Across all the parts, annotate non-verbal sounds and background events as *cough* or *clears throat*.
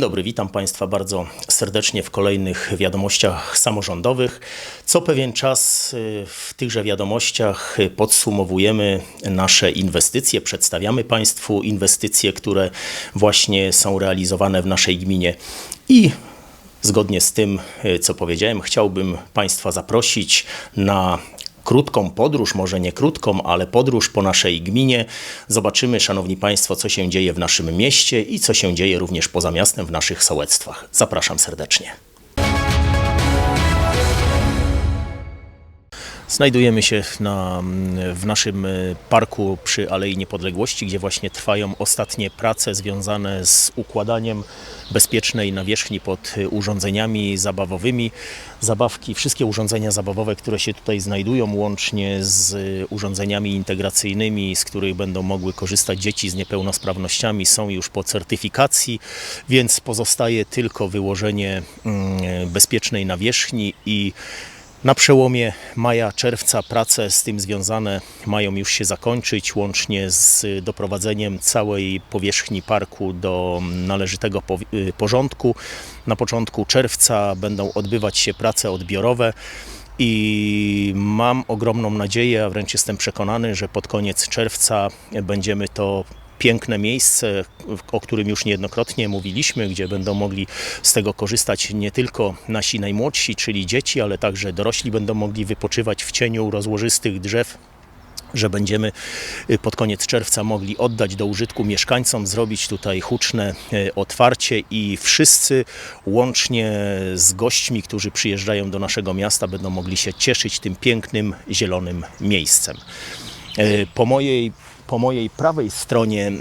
Dzień dobry, witam Państwa bardzo serdecznie w kolejnych wiadomościach samorządowych. Co pewien czas y, w tychże wiadomościach podsumowujemy nasze inwestycje, przedstawiamy Państwu inwestycje, które właśnie są realizowane w naszej gminie i Zgodnie z tym, y, co powiedziałem, chciałbym Państwa zaprosić na krótką podróż, może nie krótką, ale podróż po naszej gminie. Zobaczymy, Szanowni Państwo, co się dzieje w naszym mieście i co się dzieje również poza miastem w naszych sołectwach. Zapraszam serdecznie. Znajdujemy się na, w naszym y, parku przy Alei Niepodległości, gdzie właśnie trwają ostatnie prace związane z układaniem bezpiecznej nawierzchni pod y, urządzeniami zabawowymi. Zabawki, wszystkie urządzenia zabawowe, które się tutaj znajdują, łącznie z y, urządzeniami integracyjnymi, z których będą mogły korzystać dzieci z niepełnosprawnościami, są już po certyfikacji, więc pozostaje tylko wyłożenie mm, bezpiecznej nawierzchni i na przełomie maja-czerwca prace z tym związane mają już się zakończyć, łącznie z doprowadzeniem całej powierzchni parku do należytego y, porządku. Na początku czerwca będą odbywać się prace odbiorowe. I mam ogromną nadzieję, a wręcz jestem przekonany, że pod koniec czerwca będziemy to piękne miejsce, o którym już niejednokrotnie mówiliśmy, gdzie będą mogli z tego korzystać nie tylko nasi najmłodsi, czyli dzieci, ale także dorośli będą mogli wypoczywać w cieniu rozłożystych drzew że będziemy y, pod koniec czerwca mogli oddać do użytku mieszkańcom, zrobić tutaj huczne y, otwarcie i wszyscy łącznie z gośćmi, którzy przyjeżdżają do naszego miasta, będą mogli się cieszyć tym pięknym, zielonym miejscem. Y, Po mojej po mojej prawej stronie, e,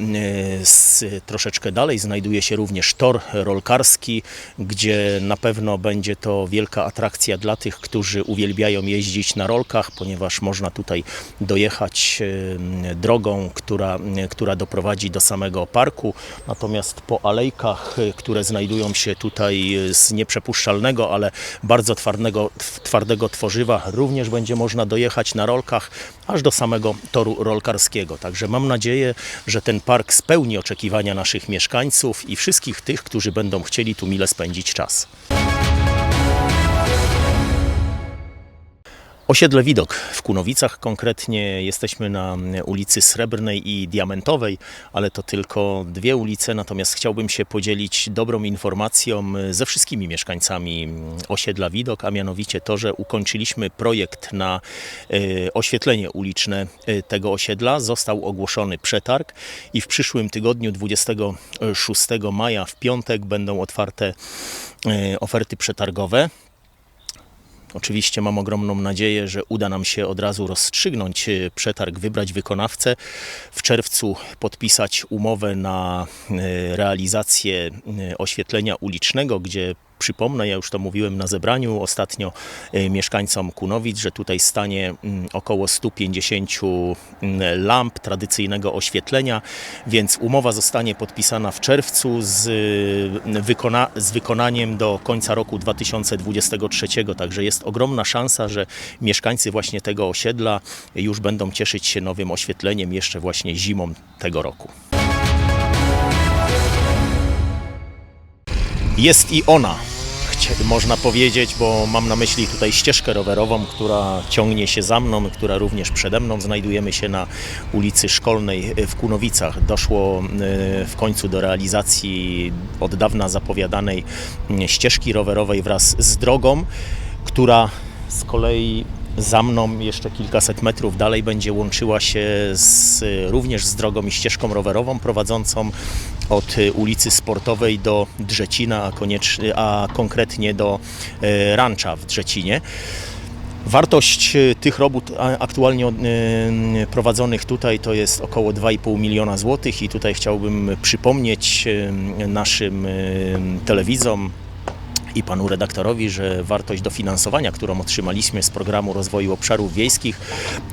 z, troszeczkę dalej, znajduje się również tor rolkarski, gdzie na pewno będzie to wielka atrakcja dla tych, którzy uwielbiają jeździć na rolkach, ponieważ można tutaj dojechać e, drogą, która, która doprowadzi do samego parku. Natomiast po alejkach, e, które znajdują się tutaj z nieprzepuszczalnego, ale bardzo twardego, twardego tworzywa, również będzie można dojechać na rolkach aż do samego toru rolkarskiego. Także mam nadzieję, że ten park spełni oczekiwania naszych mieszkańców i wszystkich tych, którzy będą chcieli tu mile spędzić czas. Osiedle Widok w Kunowicach, konkretnie jesteśmy na ulicy Srebrnej i Diamentowej, ale to tylko dwie ulice, natomiast chciałbym się podzielić dobrą informacją ze wszystkimi mieszkańcami osiedla Widok, a mianowicie to, że ukończyliśmy projekt na e, oświetlenie uliczne e, tego osiedla. Został ogłoszony przetarg i w przyszłym tygodniu 26 maja w piątek będą otwarte e, oferty przetargowe. Oczywiście mam ogromną nadzieję, że uda nam się od razu rozstrzygnąć e, przetarg, wybrać wykonawcę. W czerwcu podpisać umowę na e, realizację e, oświetlenia ulicznego, gdzie Przypomnę, ja już to mówiłem na zebraniu ostatnio e, mieszkańcom Kunowic, że tutaj stanie mm, około 150 mm, lamp tradycyjnego oświetlenia, więc umowa zostanie podpisana w czerwcu z, y, wykona, z wykonaniem do końca roku 2023. Także jest ogromna szansa, że mieszkańcy właśnie tego osiedla już będą cieszyć się nowym oświetleniem jeszcze właśnie zimą tego roku. Jest i ona, można powiedzieć, bo mam na myśli tutaj ścieżkę rowerową, która ciągnie się za mną, która również przede mną. Znajdujemy się na ulicy Szkolnej w Kunowicach. Doszło e, w końcu do realizacji od dawna zapowiadanej ścieżki rowerowej wraz z drogą, która z kolei za mną jeszcze kilkaset metrów dalej będzie łączyła się z, również z drogą i ścieżką rowerową prowadzącą od y, ulicy Sportowej do Drzecina, a, koniecznie, a konkretnie do e, Rancza w Drzecinie. Wartość y, tych robót aktualnie y, prowadzonych tutaj to jest około 2,5 miliona złotych i tutaj chciałbym przypomnieć y, naszym y, telewidzom, i panu redaktorowi, że wartość dofinansowania, którą otrzymaliśmy z programu rozwoju obszarów wiejskich,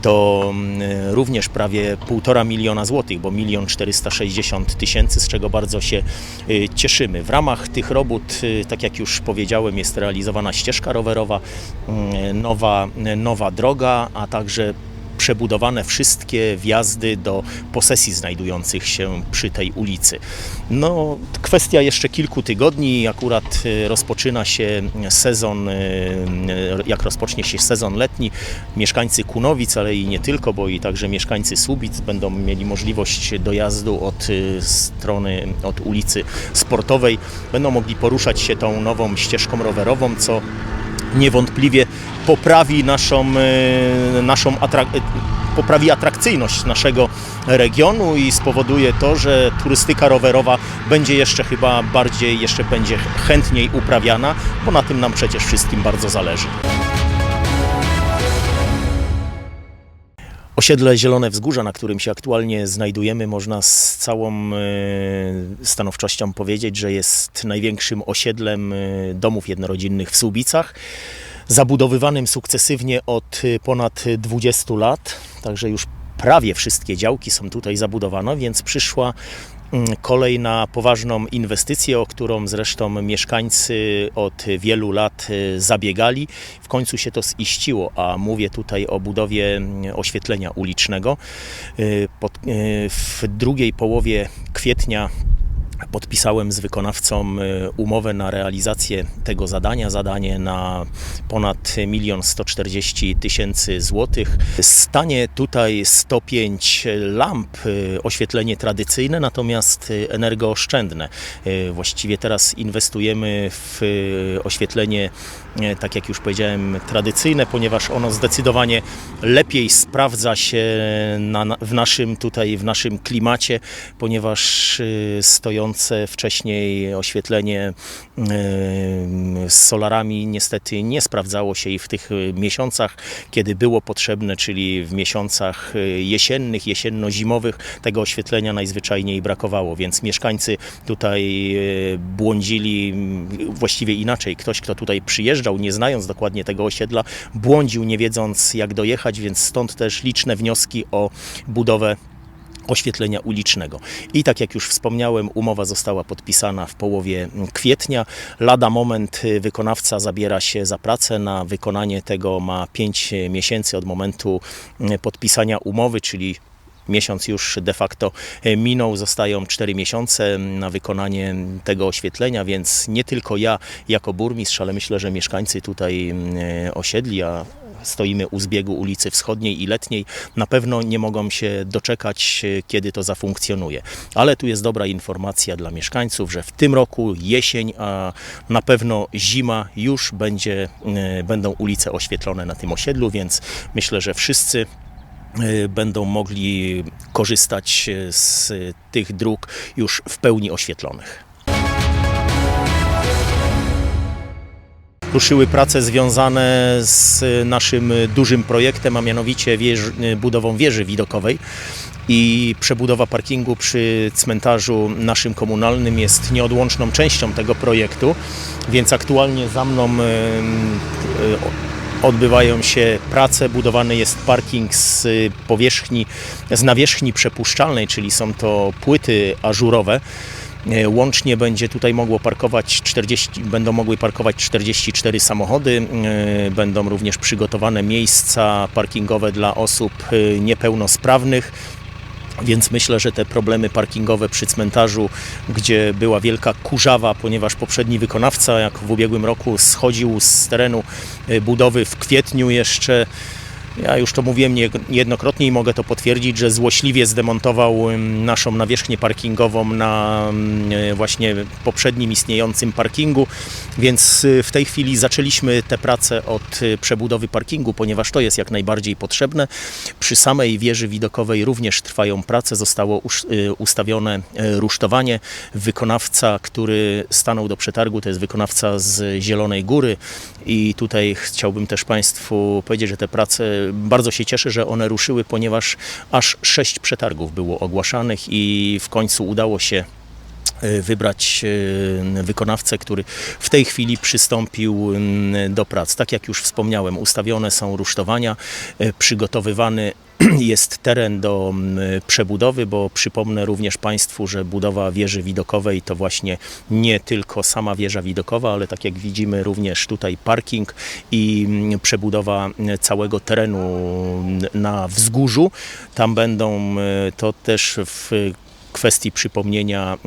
to mm, również prawie 1,5 miliona złotych, bo milion 460 tysięcy, z czego bardzo się y, cieszymy. W ramach tych robót, y, tak jak już powiedziałem, jest realizowana ścieżka rowerowa, mm, nowa, nowa droga, a także przebudowane wszystkie wjazdy do posesji znajdujących się przy tej ulicy. No, kwestia jeszcze kilku tygodni, akurat y, rozpoczyna się sezon, y, y, jak rozpocznie się sezon letni, mieszkańcy Kunowic, ale i nie tylko, bo i także mieszkańcy Słubic będą mieli możliwość dojazdu od strony, od ulicy Sportowej, będą mogli poruszać się tą nową ścieżką rowerową, co niewątpliwie poprawi naszą, e, naszą atrak- e, poprawi atrakcyjność naszego regionu i spowoduje to, że turystyka rowerowa będzie jeszcze chyba bardziej, jeszcze będzie chętniej uprawiana, bo na tym nam przecież wszystkim bardzo zależy. Osiedle Zielone Wzgórza, na którym się aktualnie znajdujemy, można z całą e, stanowczością powiedzieć, że jest największym osiedlem e, domów jednorodzinnych w Słubicach, zabudowywanym sukcesywnie od e, ponad 20 lat, także już prawie wszystkie działki są tutaj zabudowane, więc przyszła kolej na poważną inwestycję, o którą zresztą mieszkańcy od wielu lat y, zabiegali. W końcu się to ziściło, a mówię tutaj o budowie mm, oświetlenia ulicznego. Y, y, W drugiej połowie kwietnia podpisałem z wykonawcą y, umowę na realizację tego zadania. Zadanie na ponad 1 140 tysięcy złotych. Stanie tutaj 105 lamp, y, oświetlenie tradycyjne, natomiast y, energooszczędne. Właściwie teraz inwestujemy w oświetlenie, tak jak już powiedziałem, tradycyjne, ponieważ ono zdecydowanie lepiej sprawdza się na, w naszym tutaj, w naszym klimacie, ponieważ y, wcześniej oświetlenie y, z solarami niestety nie sprawdzało się i w tych miesiącach, kiedy było potrzebne, czyli w miesiącach y, jesiennych, jesienno-zimowych, tego oświetlenia najzwyczajniej brakowało, więc mieszkańcy tutaj y, błądzili właściwie inaczej. Ktoś, kto tutaj przyjeżdżał, nie znając dokładnie tego osiedla, błądził, nie wiedząc jak dojechać, więc stąd też liczne wnioski o budowę oświetlenia ulicznego. I tak jak już wspomniałem, umowa została podpisana w połowie kwietnia. Lada moment y, wykonawca zabiera się za pracę. Na wykonanie tego ma 5 miesięcy od momentu y, podpisania umowy, czyli Miesiąc już de facto y, minął, zostają 4 miesiące na wykonanie tego oświetlenia, więc nie tylko ja jako burmistrz, ale myślę, że mieszkańcy tutaj osiedli, a stoimy u zbiegu ulicy Wschodniej i Letniej, na pewno nie mogą się doczekać, e, kiedy to zafunkcjonuje. Ale tu jest dobra informacja dla mieszkańców, że w tym roku jesień, a na pewno zima już będzie, e, będą ulice oświetlone na tym osiedlu, więc myślę, że wszyscy e, będą mogli korzystać z tych dróg już w pełni oświetlonych. Ruszyły prace związane z naszym dużym projektem, a mianowicie budową wieży widokowej. I przebudowa parkingu przy cmentarzu naszym komunalnym jest nieodłączną częścią tego projektu, więc aktualnie za mną odbywają się prace. Budowany jest parking z powierzchni, z nawierzchni przepuszczalnej, czyli są to płyty ażurowe. E, Łącznie będzie tutaj mogło parkować 40, będą mogły parkować 44 samochody. E, Będą również przygotowane miejsca parkingowe dla osób e, niepełnosprawnych. Więc myślę, że te problemy parkingowe przy cmentarzu, gdzie była wielka kurzawa, ponieważ poprzedni wykonawca, jak w ubiegłym roku, schodził z terenu budowy w kwietniu jeszcze. Ja już to mówiłem nie- niejednokrotnie i mogę to potwierdzić, że złośliwie zdemontował naszą nawierzchnię parkingową na e, właśnie poprzednim istniejącym parkingu, więc y, w tej chwili zaczęliśmy te prace od y, przebudowy parkingu, ponieważ to jest jak najbardziej potrzebne. Przy samej wieży widokowej również trwają prace, zostało y, ustawione y, rusztowanie. Wykonawca, który stanął do przetargu, to jest wykonawca z Zielonej Góry i tutaj chciałbym też Państwu powiedzieć, że te prace bardzo się cieszę, że one ruszyły, ponieważ aż sześć przetargów było ogłaszanych i w końcu udało się e, wybrać e, wykonawcę, który w tej chwili przystąpił do prac. Tak jak już wspomniałem, ustawione są rusztowania, e, przygotowywany *clears throat* jest teren do mm, przebudowy, bo przypomnę również Państwu, że budowa wieży widokowej to właśnie nie tylko sama wieża widokowa, ale tak jak widzimy również tutaj parking i mm, przebudowa mm, całego terenu na wzgórzu. Tam będą to też w kwestii przypomnienia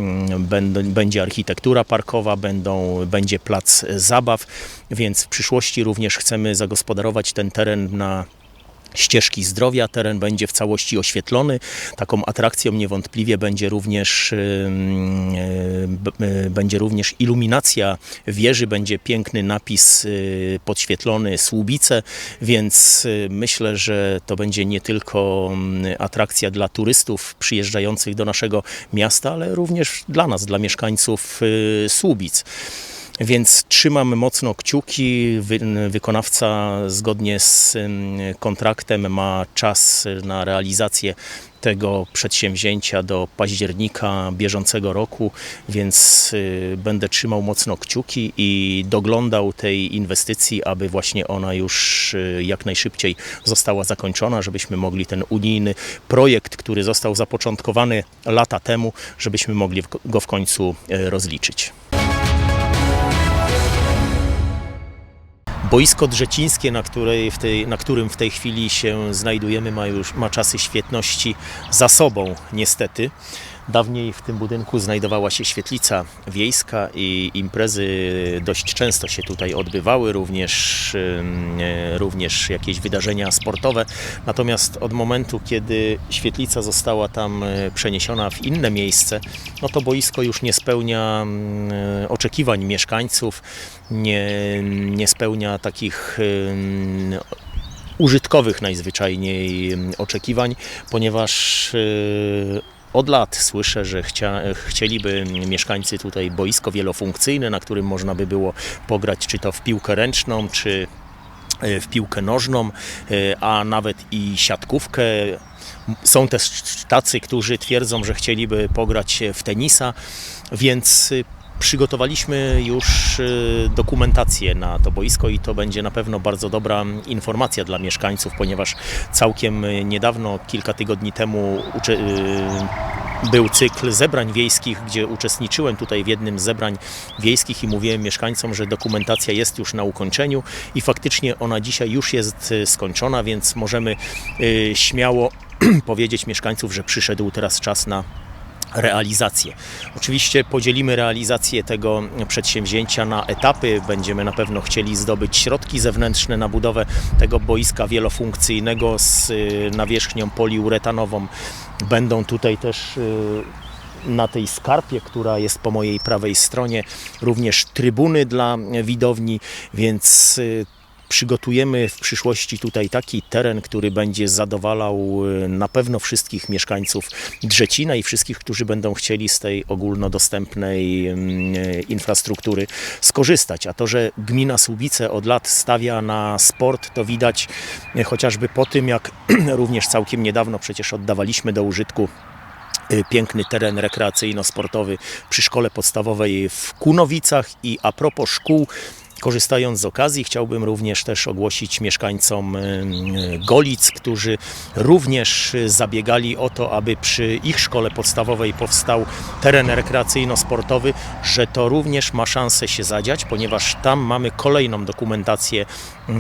będzie architektura parkowa, będą, będzie plac zabaw, więc w przyszłości również chcemy zagospodarować ten teren na ścieżki zdrowia. Teren będzie w całości oświetlony. Taką atrakcją niewątpliwie będzie również, y, będzie również iluminacja wieży, będzie piękny napis y, podświetlony, słubice, więc y, myślę, że to będzie nie tylko atrakcja dla turystów przyjeżdżających do naszego miasta, ale również dla nas, dla mieszkańców Słubic. Więc trzymam mocno kciuki. Wy, wykonawca zgodnie z kontraktem ma czas na realizację tego przedsięwzięcia do października bieżącego roku, więc y, będę trzymał mocno kciuki i doglądał tej inwestycji, aby właśnie ona już y, jak najszybciej została zakończona, żebyśmy mogli ten unijny projekt, który został zapoczątkowany lata temu, żebyśmy mogli go w końcu y, rozliczyć. Boisko Drzecińskie, na, której w tej, na którym w tej chwili się znajdujemy, ma już ma czasy świetności za sobą, niestety. Dawniej w tym budynku znajdowała się świetlica wiejska i imprezy dość często się tutaj odbywały, również, e, również jakieś wydarzenia sportowe. Natomiast od momentu, kiedy świetlica została tam e, przeniesiona w inne miejsce, no to boisko już nie spełnia e, oczekiwań mieszkańców, nie, nie spełnia takich użytkowych najzwyczajniej oczekiwań, ponieważ y, od lat słyszę, że chcia, chcieliby mieszkańcy tutaj boisko wielofunkcyjne, na którym można by było pograć czy to w piłkę ręczną, czy y, w piłkę nożną, y, a nawet i siatkówkę. Są też tacy, którzy twierdzą, że chcieliby pograć w tenisa, więc y, przygotowaliśmy już y, dokumentację na to boisko i to będzie na pewno bardzo dobra informacja dla mieszkańców, ponieważ całkiem niedawno, kilka tygodni temu y, był cykl zebrań wiejskich, gdzie uczestniczyłem tutaj w jednym z zebrań wiejskich i mówiłem mieszkańcom, że dokumentacja jest już na ukończeniu i faktycznie ona dzisiaj już jest y, skończona, więc możemy śmiało *clears throat* powiedzieć mieszkańców, że przyszedł teraz czas na realizację. Oczywiście podzielimy realizację tego przedsięwzięcia na etapy. Będziemy na pewno chcieli zdobyć środki zewnętrzne na budowę tego boiska wielofunkcyjnego z y, nawierzchnią poliuretanową. Będą tutaj też y, na tej skarpie, która jest po mojej prawej stronie, również trybuny dla widowni, więc y, przygotujemy w przyszłości tutaj taki teren, który będzie zadowalał y, na pewno wszystkich mieszkańców Drzecina i wszystkich, którzy będą chcieli z tej ogólnodostępnej y, infrastruktury skorzystać. A to, że gmina Słubice od lat stawia na sport, to widać y, chociażby po tym, jak *clears throat* również całkiem niedawno przecież oddawaliśmy do użytku piękny teren rekreacyjno-sportowy przy szkole podstawowej w Kunowicach i a propos szkół, Korzystając z okazji, chciałbym również też ogłosić mieszkańcom y, y, Golic, którzy również zabiegali o to, aby przy ich szkole podstawowej powstał teren rekreacyjno-sportowy, że to również ma szansę się zadziać, ponieważ tam mamy kolejną dokumentację y,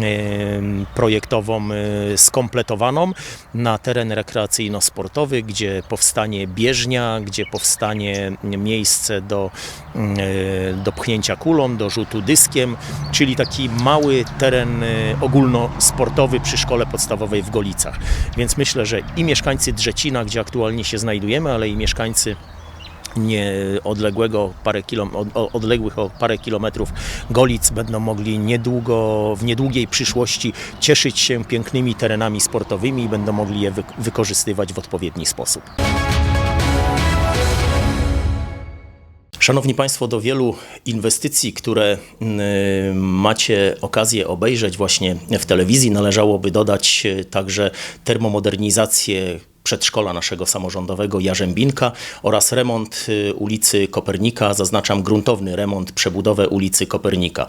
projektową skompletowaną na teren rekreacyjno-sportowy, gdzie powstanie bieżnia, gdzie powstanie miejsce do, do pchnięcia kulą, do rzutu dyskiem, czyli taki mały teren y, ogólnosportowy przy szkole podstawowej w Golicach. Więc myślę, że i mieszkańcy Drzecina, gdzie aktualnie się znajdujemy, ale i mieszkańcy nie odległego parę kilom, odległych o parę kilometrów Golic będą mogli niedługo, w niedługiej przyszłości cieszyć się pięknymi terenami sportowymi i będą mogli je wy, wykorzystywać w odpowiedni sposób. Szanowni Państwo, do wielu inwestycji, które y, macie okazję obejrzeć właśnie w telewizji, należałoby dodać y, także termomodernizację przedszkola naszego samorządowego Jarzębinka oraz remont y, ulicy Kopernika, zaznaczam gruntowny remont, przebudowę ulicy Kopernika.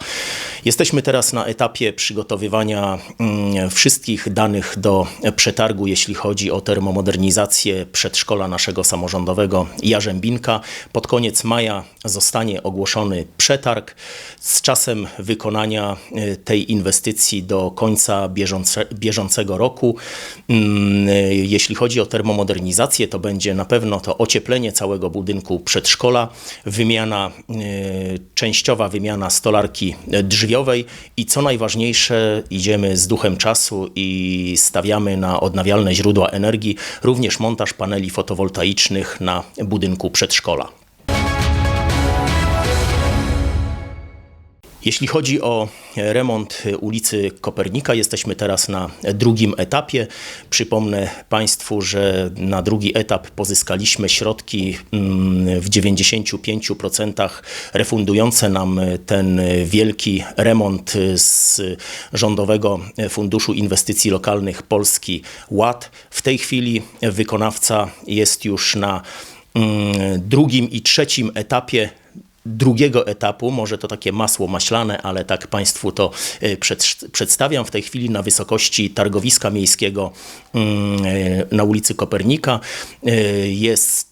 Jesteśmy teraz na etapie przygotowywania mm, wszystkich danych do przetargu, jeśli chodzi o termomodernizację przedszkola naszego samorządowego Jarzębinka. Pod koniec maja zostanie ogłoszony przetarg z czasem wykonania y, tej inwestycji do końca bieżące, bieżącego roku. Mm, y, Jeśli chodzi o termomodernizację, to będzie na pewno to ocieplenie całego budynku przedszkola, wymiana, y, częściowa wymiana stolarki drzwiowej i co najważniejsze, idziemy z duchem czasu i stawiamy na odnawialne źródła energii, również montaż paneli fotowoltaicznych na budynku przedszkola. Jeśli chodzi o remont ulicy Kopernika, jesteśmy teraz na drugim etapie. Przypomnę Państwu, że na drugi etap pozyskaliśmy środki mm, w 95% refundujące nam ten wielki remont z Rządowego Funduszu Inwestycji Lokalnych Polski Ład. W tej chwili wykonawca jest już na mm, drugim i trzecim etapie drugiego etapu, może to takie masło maślane, ale tak Państwu to y, przed, przedstawiam w tej chwili na wysokości targowiska miejskiego mm, y, na ulicy Kopernika. Y,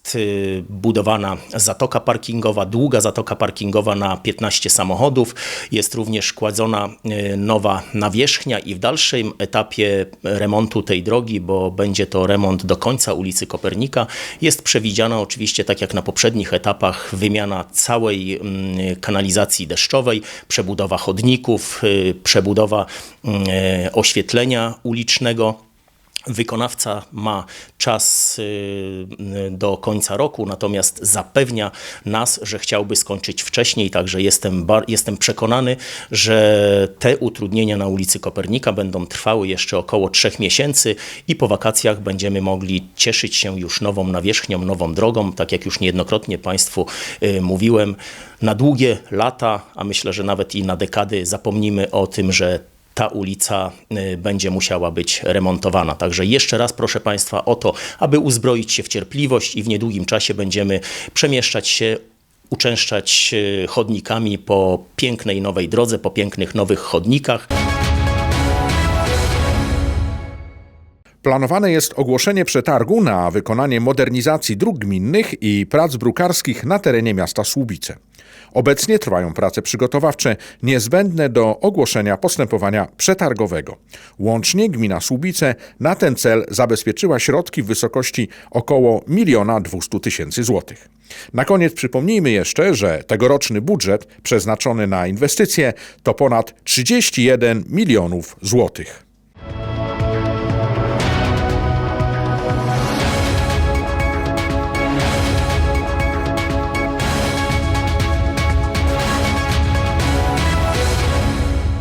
Jest y, budowana zatoka parkingowa, długa zatoka parkingowa na 15 samochodów. Jest również kładzona y, nowa nawierzchnia i w dalszym etapie remontu tej drogi, bo będzie to remont do końca ulicy Kopernika, jest przewidziana oczywiście, tak jak na poprzednich etapach, wymiana całej mm, kanalizacji deszczowej, przebudowa chodników, y, przebudowa mm, e, oświetlenia ulicznego. Wykonawca ma czas y, do końca roku, natomiast zapewnia nas, że chciałby skończyć wcześniej, także jestem, jestem przekonany, że te utrudnienia na ulicy Kopernika będą trwały jeszcze około trzech miesięcy i po wakacjach będziemy mogli cieszyć się już nową nawierzchnią, nową drogą, tak jak już niejednokrotnie Państwu y, mówiłem. Na długie lata, a myślę, że nawet i na dekady zapomnimy o tym, że ta ulica y, będzie musiała być remontowana. Także jeszcze raz proszę Państwa o to, aby uzbroić się w cierpliwość i w niedługim czasie będziemy przemieszczać się uczęszczać y, chodnikami po pięknej nowej drodze, po pięknych nowych chodnikach. Planowane jest ogłoszenie przetargu na wykonanie modernizacji dróg gminnych i prac brukarskich na terenie miasta Słubice. Obecnie trwają prace przygotowawcze niezbędne do ogłoszenia postępowania przetargowego. Łącznie gmina Słubice na ten cel zabezpieczyła środki w wysokości około 1 200 tysięcy złotych. Na koniec przypomnijmy jeszcze, że tegoroczny budżet przeznaczony na inwestycje to ponad 31 milionów złotych.